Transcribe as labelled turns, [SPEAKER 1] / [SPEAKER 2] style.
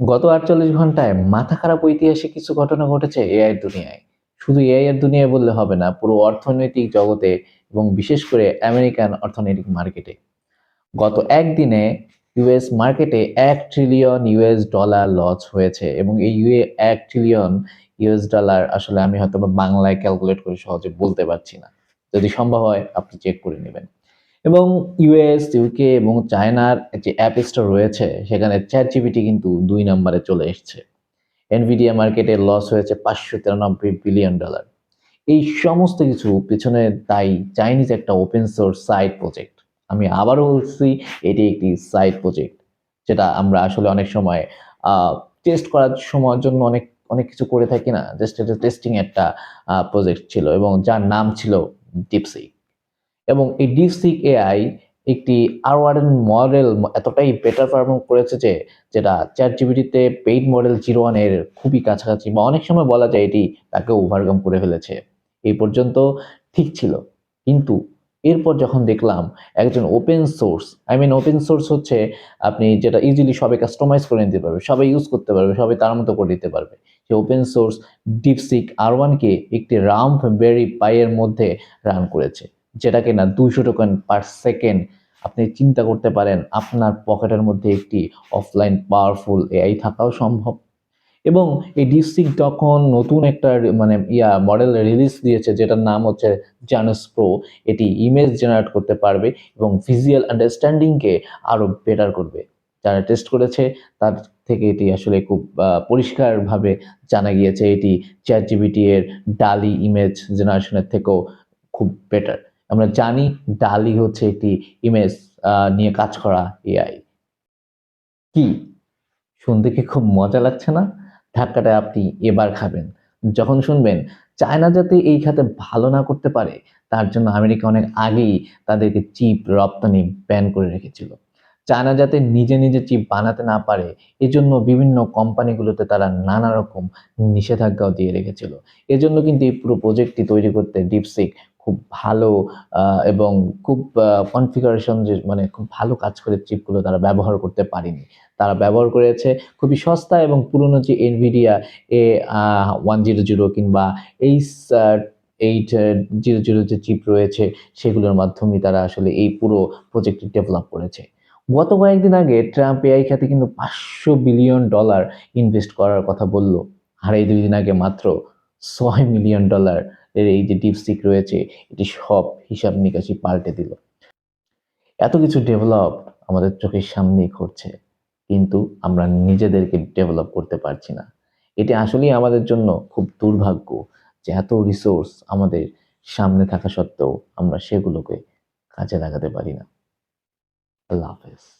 [SPEAKER 1] গত আটচল্লিশ ঘন্টায় মাথা খারাপ ঐতিহাসিক কিছু ঘটনা ঘটেছে এআই দুনিয়ায়। শুধু এআই এর দুনিয়ায় বললে হবে না, পুরো অর্থনৈতিক জগতে এবং বিশেষ করে আমেরিকান অর্থনৈতিক মার্কেটে। গত একদিনে ইউএস মার্কেটে এক ট্রিলিয়ন ইউএস ডলার লস হয়েছে এবং এই ইউএ এক ট্রিলিয়ন ইউএস ডলার আসলে আমি হয়তো বাংলায় ক্যালকুলেট করে সহজে বলতে পারছি না। যদি সম্ভব হয়, আপনি চেক করে নেবেন। এবং ইউএস ইউকে এবং চায়নার যে অ্যাপ স্টোর রয়েছে, সেখানে চ্যাট জিপিটি কিন্তু দুই নম্বরে চলে এসছে। এনভিডিয়া মার্কেটে লস হয়েছে পাঁচশো তিরানব্বই বিলিয়ন ডলার এই সমস্ত কিছু পেছনে দায়ী চাইনিজ একটা ওপেন সোর্স সাইট প্রজেক্ট আমি আবারও বলছি, এটি একটি সাইট প্রজেক্ট যেটা আমরা আসলে অনেক সময় টেস্ট করার সময়ের জন্য অনেক অনেক কিছু করে থাকি না। জাস্ট এটা টেস্টিং একটা প্রজেক্ট ছিল এবং যার নাম ছিল ডিপসিক এবং এই ডিপসিক এআই একটি আরওয়ার্ডেন মডেল এতটাই বেটার পারফর্ম করেছে যে, যেটা চ্যাট জিবিটিতে পেইড মডেল জিরো ওয়ানের খুবই কাছাকাছি বা অনেক সময় বলা যায় এটি তাকে ওভারকাম করে ফেলেছে। এই পর্যন্ত ঠিক ছিল। কিন্তু এরপর যখন দেখলাম একজন open source I mean open source হচ্ছে আপনি যেটা ইজিলি সবাই কাস্টমাইজ করে নিতে পারবে, সবাই ইউজ করতে পারবে, সবাই তার মতো করে দিতে পারবে। সে ওপেন সোর্স ডিপসিক আর ওয়ানকে একটি রাম্প বেরি পাইয়ের মধ্যে রান করেছে। যেটা কিনা দুইশো টোকেন পার সেকেন্ড আপনি চিন্তা করতে পারেন আপনার পকেটের মধ্যে একটি অফলাইন পাওয়ারফুল এআই থাকাও সম্ভব। এবং এই ডিপসিক তখন নতুন একটা মানে ইয়া মডেল রিলিজ দিয়েছে যেটার নাম হচ্ছে জানুস প্রো এটি ইমেজ জেনারেট করতে পারবে এবং ভিজুয়াল আন্ডারস্ট্যান্ডিংকে আরও বেটার করবে। যারা টেস্ট করেছে, তার থেকে এটি আসলে খুব পরিষ্কারভাবে জানা গিয়েছে, এটি চ্যাট জিবিটি এর ডালি ইমেজ জেনারেশনের থেকেও খুব বেটার আমরা জানি ডালি হচ্ছে একটি ইমেজ নিয়ে কাজ করা এআই কি? শুনতে কি খুব মজা লাগছে না? ধাক্কাটা আপনি এবার খাবেন। যখন শুনবেন চায়না যাতে এই খাতে ভালো না করতে পারে, তার জন্য আমেরিকা অনেক আগেই তাদেরকে চিপ রপ্তানি ব্যান করে রেখেছিল। চায়না যাতে নিজে নিজে চিপ বানাতে না পারে, এজন্য বিভিন্ন কোম্পানিগুলোতে তারা নানা রকম নিষেধাজ্ঞাও দিয়ে রেখেছিল। এজন্য কিন্তু এই পুরো প্রজেক্টটি তৈরি করতে ডিপসিক খুব ভালো এবং খুব কনফিগারেশন যে মানে খুব ভালো কাজ করে চিপগুলো তারা ব্যবহার করতে পারেনি। তারা ব্যবহার করেছে খুবই সস্তা এবং পুরনো যে Nvidia A one zero zero কিংবা এইচ এইট জিরো জিরো যে চিপ রয়েছে, সেগুলোর মাধ্যমে তারা আসলে এই পুরো প্রজেক্টটি ডেভেলপ করেছে। গত কয়েকদিন আগে ট্রাম্প এআই খাতে কিন্তু পাঁচশো বিলিয়ন ডলার ইনভেস্ট করার কথা বলল। আর এই দুই দিন আগে মাত্র ছয় মিলিয়ন ডলার এর এই যে ডিপস্টিক রয়েছে, এটি সব হিসাব নিকাশি পাল্টে দিল। এত কিছু ডেভেলপ আমাদের চোখের সামনেই ঘটছে, কিন্তু আমরা নিজেদেরকে ডেভেলপ করতে পারছি না। এটি আসলেই আমাদের জন্য খুব দুর্ভাগ্য যে এত রিসোর্স আমাদের সামনে থাকা সত্ত্বেও আমরা সেগুলোকে কাজে লাগাতে পারি না। আল্লাহ হাফেজ।